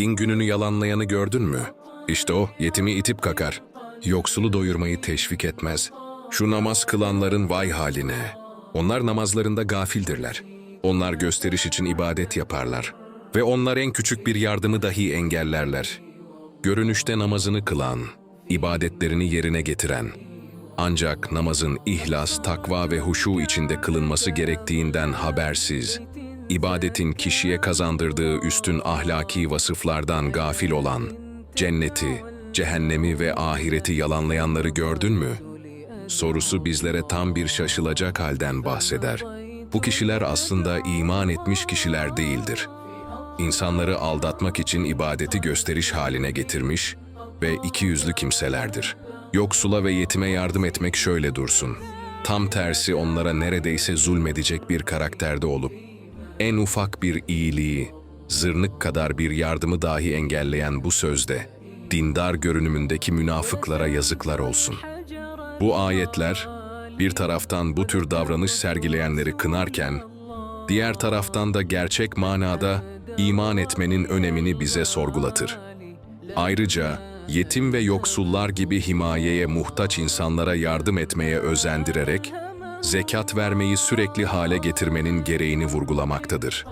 Din gününü yalanlayanı gördün mü? İşte o yetimi itip kakar. Yoksulu doyurmayı teşvik etmez. Şu namaz kılanların vay haline. Onlar namazlarında gafildirler. Onlar gösteriş için ibadet yaparlar. Ve onlar en küçük bir yardımı dahi engellerler. Görünüşte namazını kılan, ibadetlerini yerine getiren, ancak namazın ihlas, takva ve huşu içinde kılınması gerektiğinden habersiz, ibadetin kişiye kazandırdığı üstün ahlaki vasıflardan gafil olan, cenneti, cehennemi ve ahireti yalanlayanları gördün mü? Sorusu bizlere tam bir şaşılacak halden bahseder. Bu kişiler aslında iman etmiş kişiler değildir. İnsanları aldatmak için ibadeti gösteriş haline getirmiş ve iki yüzlü kimselerdir. Yoksula ve yetime yardım etmek şöyle dursun. Tam tersi onlara neredeyse zulmedecek bir karakterde olup, en ufak bir iyiliği, zırnık kadar bir yardımı dahi engelleyen bu sözde, dindar görünümündeki münafıklara yazıklar olsun. Bu ayetler, bir taraftan bu tür davranış sergileyenleri kınarken, diğer taraftan da gerçek manada iman etmenin önemini bize sorgulatır. Ayrıca yetim ve yoksullar gibi himayeye muhtaç insanlara yardım etmeye özendirerek, zekat vermeyi sürekli hale getirmenin gereğini vurgulamaktadır.